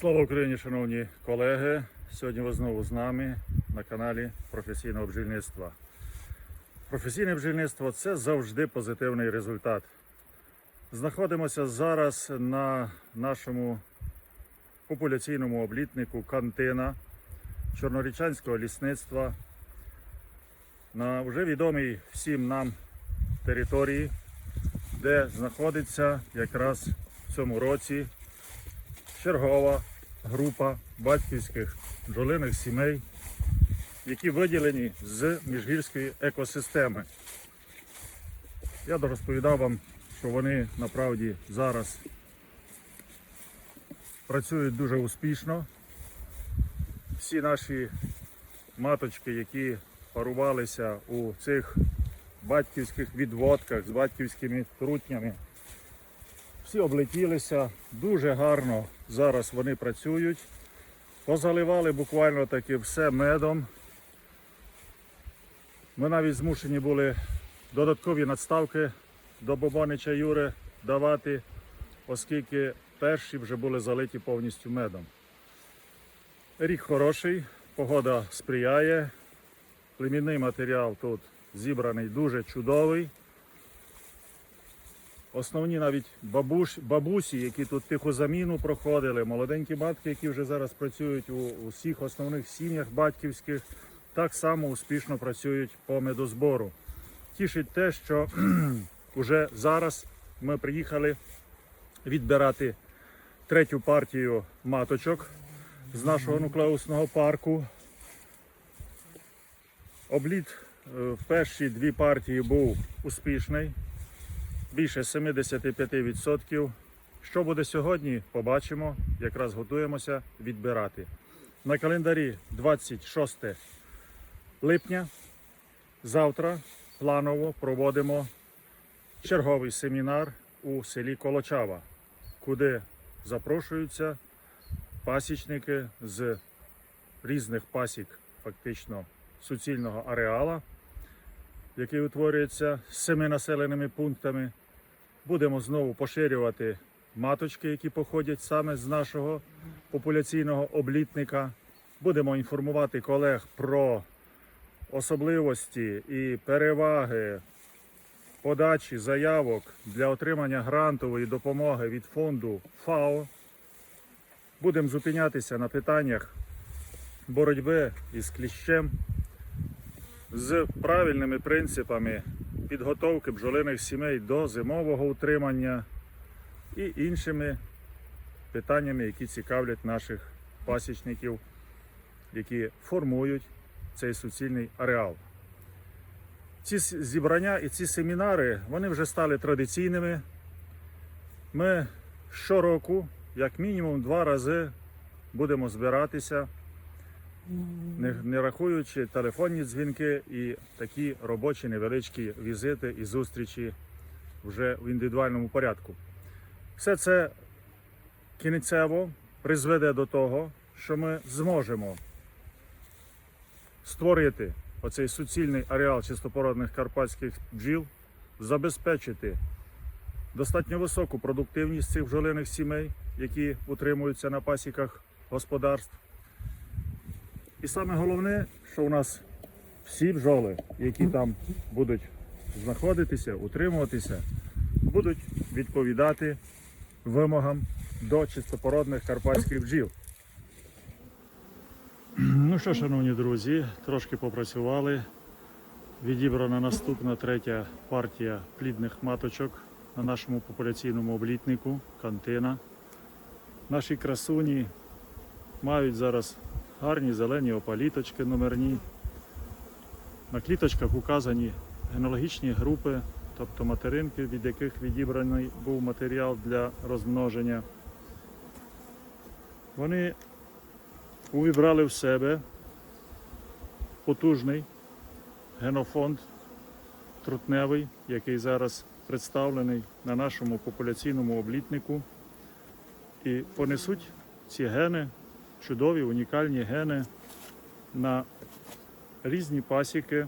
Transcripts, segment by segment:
Слава Україні, шановні колеги! Сьогодні ви знову з нами на каналі професійного бджільництва. Професійне бджільництво це завжди позитивний результат. Знаходимося зараз на нашому популяційному облітнику Кантина Чорнорічанського лісництва на вже відомій всім нам території, де знаходиться якраз в цьому році чергова група батьківських бджолиних сімей, які виділені з міжгірської екосистеми. Я розповідав вам, що вони направді зараз працюють дуже успішно. Всі наші маточки, які парувалися у цих батьківських відводках з батьківськими трутнями, всі облетілися, дуже гарно зараз вони працюють. Позаливали буквально таки все медом. Ми навіть змушені були додаткові надставки до Бобонича Юри давати, оскільки перші вже були залиті повністю медом. Рік хороший, погода сприяє. Племінний матеріал тут зібраний дуже чудовий. Основні навіть бабуш, бабусі, які тут тиху заміну проходили, молоденькі матки, які вже зараз працюють у, у всіх основних сім'ях батьківських, так само успішно працюють по медозбору. Тішить те, що вже зараз ми приїхали відбирати третю партію маточок з нашого нуклеусного парку. Обліт е, в перші дві партії був успішний більше 75%. Що буде сьогодні, побачимо. Якраз готуємося відбирати. На календарі 26 липня. Завтра планово проводимо черговий семінар у селі Колочава, куди запрошуються пасічники з різних пасік, фактично суцільного ареала який утворюється з семи населеними пунктами. Будемо знову поширювати маточки, які походять саме з нашого популяційного облітника. Будемо інформувати колег про особливості і переваги подачі заявок для отримання грантової допомоги від фонду ФАО. Будемо зупинятися на питаннях боротьби із кліщем з правильними принципами підготовки бджолиних сімей до зимового утримання і іншими питаннями, які цікавлять наших пасічників, які формують цей суцільний ареал. Ці зібрання і ці семінари вони вже стали традиційними. Ми щороку, як мінімум, два рази будемо збиратися не, не рахуючи телефонні дзвінки і такі робочі невеличкі візити і зустрічі вже в індивідуальному порядку. Все це кінцево призведе до того, що ми зможемо створити оцей суцільний ареал чистопородних карпатських бджіл, забезпечити достатньо високу продуктивність цих бджолиних сімей, які утримуються на пасіках господарств. І саме головне, що у нас всі бджоли, які там будуть знаходитися, утримуватися, будуть відповідати вимогам до чистопородних карпатських бджіл. Ну що, шановні друзі, трошки попрацювали. Відібрана наступна третя партія плідних маточок на нашому популяційному облітнику Кантина. Наші красуні мають зараз гарні зелені опаліточки номерні. На кліточках указані генеалогічні групи, тобто материнки, від яких відібраний був матеріал для розмноження. Вони увібрали в себе потужний генофонд трутневий, який зараз представлений на нашому популяційному облітнику. І понесуть ці гени чудові, унікальні гени на різні пасіки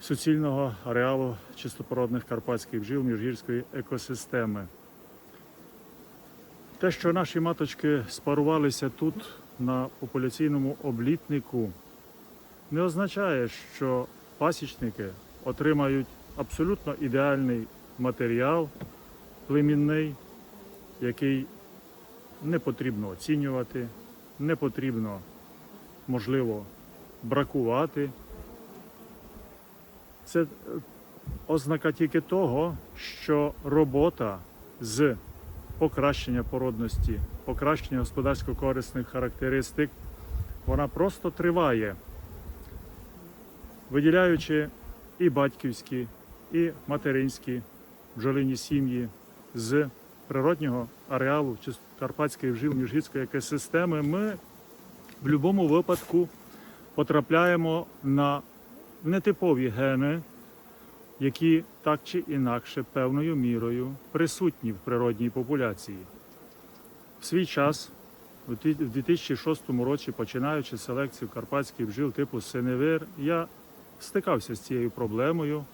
суцільного ареалу чистопородних карпатських бджіл міжгірської екосистеми. Те, що наші маточки спарувалися тут на популяційному облітнику, не означає, що пасічники отримають абсолютно ідеальний матеріал племінний, який не потрібно оцінювати, не потрібно, можливо, бракувати. Це е, ознака тільки того, що робота з покращення породності, покращення господарсько-корисних характеристик, вона просто триває, виділяючи і батьківські, і материнські бджолині сім'ї з природнього ареалу чи Карпатської вжил міжгірської екосистеми, ми в будь-якому випадку потрапляємо на нетипові гени, які так чи інакше певною мірою присутні в природній популяції. В свій час, у в 2006 році, починаючи селекцію карпатських бджіл типу синевир, я стикався з цією проблемою.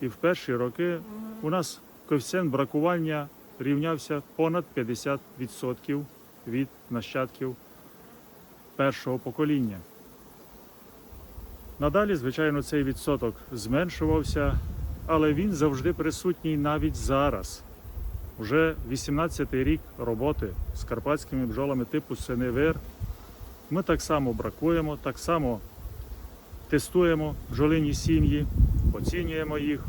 І в перші роки у нас коефіцієнт бракування рівнявся понад 50% від нащадків першого покоління. Надалі, звичайно, цей відсоток зменшувався, але він завжди присутній навіть зараз. Уже 18-й рік роботи з карпатськими бджолами типу синевир. Ми так само бракуємо, так само тестуємо бджолині сім'ї, оцінюємо їх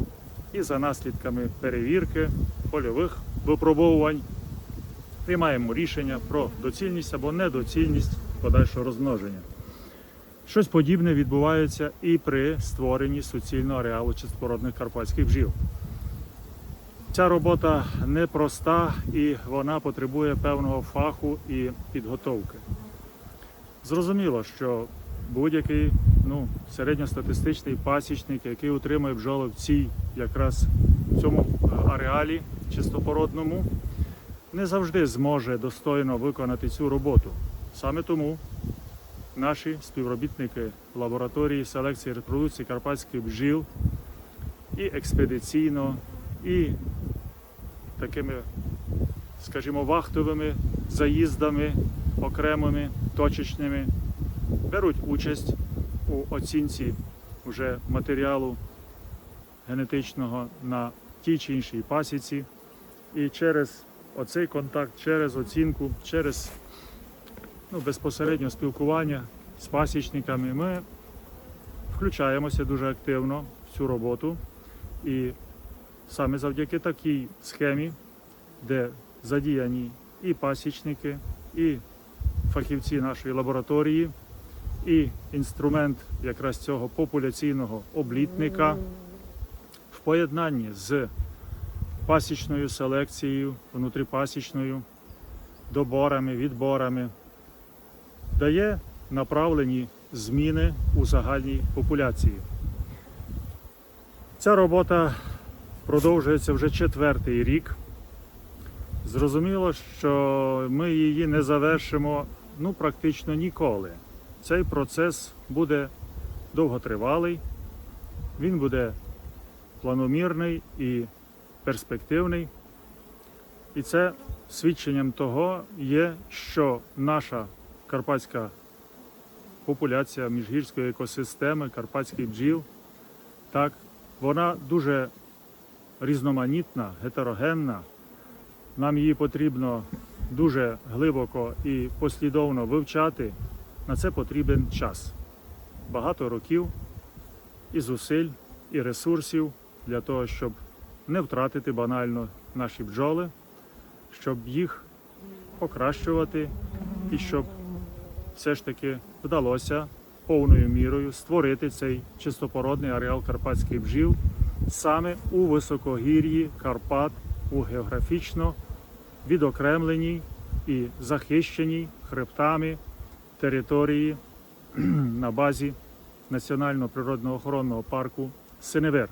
і за наслідками перевірки польових випробовувань приймаємо рішення про доцільність або недоцільність подальшого розмноження. Щось подібне відбувається і при створенні суцільного ареалу чистопородних карпатських бджіл. Ця робота непроста і вона потребує певного фаху і підготовки. Зрозуміло, що будь-який ну, середньостатистичний пасічник, який утримує бджоли в цій якраз в цьому е, ареалі чистопородному, не завжди зможе достойно виконати цю роботу. Саме тому наші співробітники лабораторії селекції репродукції карпатських бджіл і експедиційно, і такими, скажімо, вахтовими заїздами окремими, точечними беруть участь у оцінці вже матеріалу генетичного на тій чи іншій пасіці. І через оцей контакт, через оцінку, через ну, безпосередньо спілкування з пасічниками ми включаємося дуже активно в цю роботу. І саме завдяки такій схемі, де задіяні і пасічники, і фахівці нашої лабораторії, і інструмент якраз цього популяційного облітника в поєднанні з пасічною селекцією, внутріпасічною, доборами, відборами, дає направлені зміни у загальній популяції. Ця робота продовжується вже четвертий рік. Зрозуміло, що ми її не завершимо ну, практично ніколи. Цей процес буде довготривалий, він буде планомірний і перспективний. І це свідченням того є, що наша карпатська популяція міжгірської екосистеми, карпатських бджіл, так, вона дуже різноманітна, гетерогенна. Нам її потрібно дуже глибоко і послідовно вивчати. На це потрібен час. Багато років і зусиль, і ресурсів для того, щоб не втратити банально наші бджоли, щоб їх покращувати і щоб все ж таки вдалося повною мірою створити цей чистопородний ареал карпатських бджіл саме у високогір'ї Карпат, у географічно відокремленій і захищеній хребтами території на базі Національного природного охоронного парку Синевир.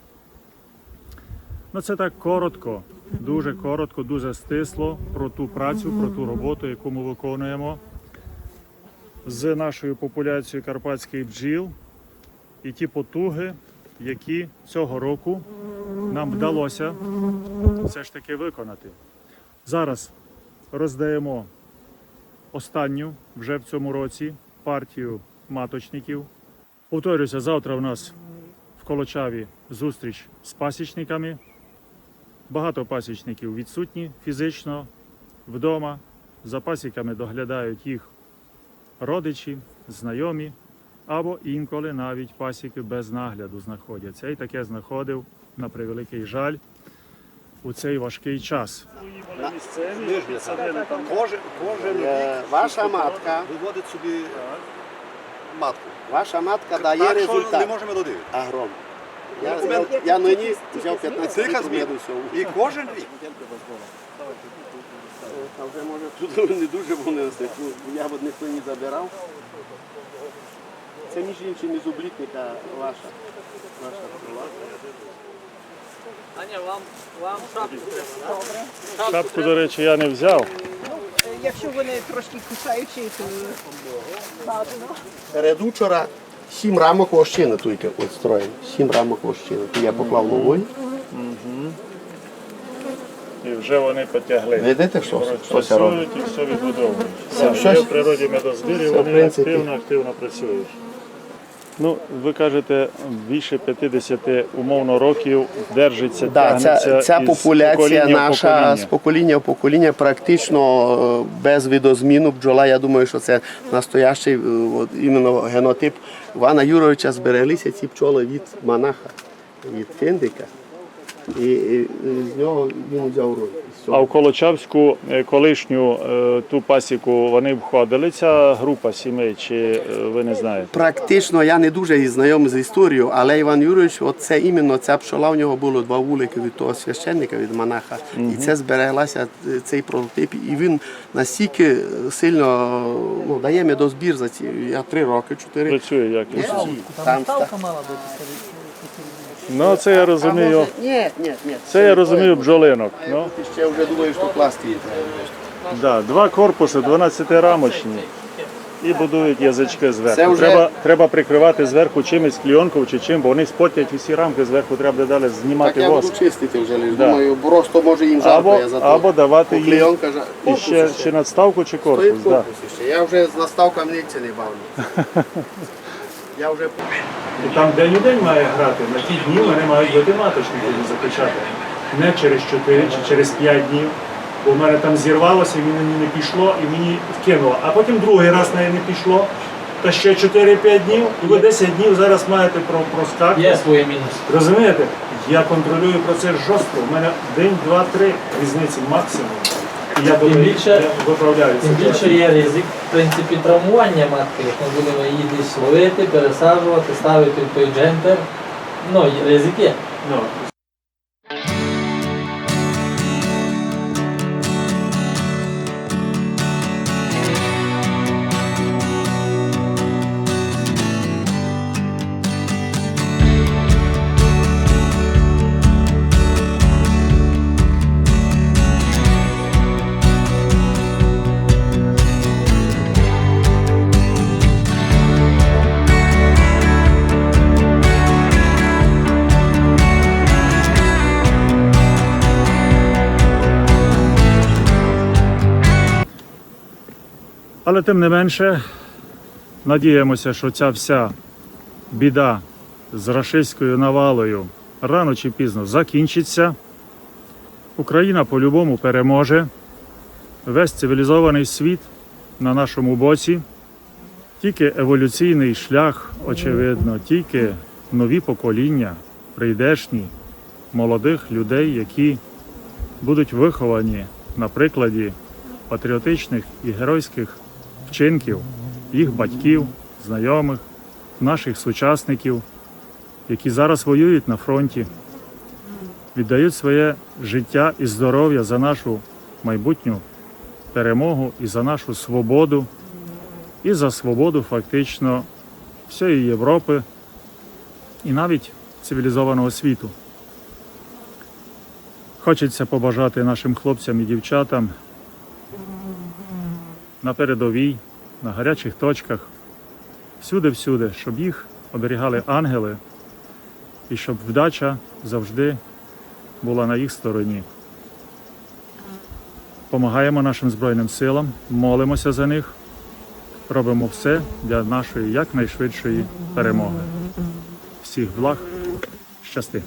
Ну, це так коротко, дуже коротко, дуже стисло про ту працю, про ту роботу, яку ми виконуємо з нашою популяцією карпатських бджіл і ті потуги, які цього року нам вдалося все ж таки виконати. Зараз роздаємо останню вже в цьому році партію маточників. Повторюся, завтра у нас в Колочаві зустріч з пасічниками. Багато пасічників відсутні фізично вдома. За пасіками доглядають їх родичі, знайомі, або інколи навіть пасіки без нагляду знаходяться. І таке знаходив на превеликий жаль у цей важкий час. Кожен, кожен Е, рік Ваша матка, виводить собі матку. ваша матка дає так, що не результат. можемо додивити. Агром. Я, я, я нині взяв 15 Тиха літрів змін. меду всього. І кожен рік. А вже може тут не дуже бо не носить. Ну, ягод ніхто не забирав. Це між іншим із облітника ваша. Ваша пчола. Аня, вам, вам шапку треба, Шапку, до речі, я не взяв. Якщо вони трошки кусаючі, то ладно. Редучора сім рамок вощини тільки от строїв. Сім рамок вощини. Я поклав новий. І вже вони потягли. Видите, що, що це робить? Працюють і все відбудовують. Є в природі медозбір, і вони принципі- активно, активно працюють. Ну, ви кажете, більше 50 умовно років держиться, Да, ця, ця із популяція покоління наша покоління. з покоління в покоління практично е, без видозміну бджола. Я думаю, що це настоящий е, от, іменно генотип Івана Юровича збереглися ці пчоли від монаха, від фіндика. І, і з нього він взяв роль. А в Колочавську е, колишню е, ту пасіку вони входили, ця група сімей, чи е, ви не знаєте? Практично я не дуже знайомий з історією, але Іван Юрович, от це іменно ця пчола, в нього було два вулики від того священника, від монаха. І це збереглася цей прототип. І він настільки сильно ну, дає медозбір за ці. Я три роки, чотири. Працює як Там ставка мала бути. Ну, це я розумію. Ні, ні, ні. Це я розумію бджолинок. Ну. Ти ще вже думаю, що класти її да, два корпуси, 12-рамочні. І будують язички зверху. Вже- Треба, треба прикривати зверху чимось клійонкою чи чим, бо вони спотять усі рамки зверху, треба буде далі Так знімати я буду воск. чистити вже лиш. Да. Думаю, просто може їм Або, я за то. або давати їм Клейонка жа- і корпус ще, ще. надставку, чи Стоїть корпус. Да. корпус ще. Я вже з наставками ніці не бавлю. Я вже І там день у день має грати. На ті дні вони мають бути маточники запечатати. Не через 4 чи через 5 днів. Бо в мене там зірвалося, і мені не пішло, і мені вкинуло. А потім другий раз неї не пішло. Та ще 4-5 днів, і ви 10 днів зараз маєте про, проскакувати. Є свої мінуси. Розумієте? Я контролюю процес жорстко. У мене день, два, три різниці максимум. Я думаю, більше- я Тим більше є ризик, в принципі, травмування матки, як ми будемо її десь ловити, пересаджувати, ставити в той джемпер. Ну, ризик є. Ну, Але тим не менше, надіємося, що ця вся біда з рашистською навалою рано чи пізно закінчиться. Україна по-любому переможе. Весь цивілізований світ на нашому боці. Тільки еволюційний шлях, очевидно, тільки нові покоління, прийдешні молодих людей, які будуть виховані на прикладі патріотичних і геройських вчинків їх батьків, знайомих, наших сучасників, які зараз воюють на фронті, віддають своє життя і здоров'я за нашу майбутню перемогу і за нашу свободу, і за свободу фактично всієї Європи і навіть цивілізованого світу. Хочеться побажати нашим хлопцям і дівчатам на передовій, на гарячих точках, всюди-всюди, щоб їх оберігали ангели і щоб вдача завжди була на їх стороні. Помагаємо нашим Збройним силам, молимося за них, робимо все для нашої якнайшвидшої перемоги. Всіх благ, щасти!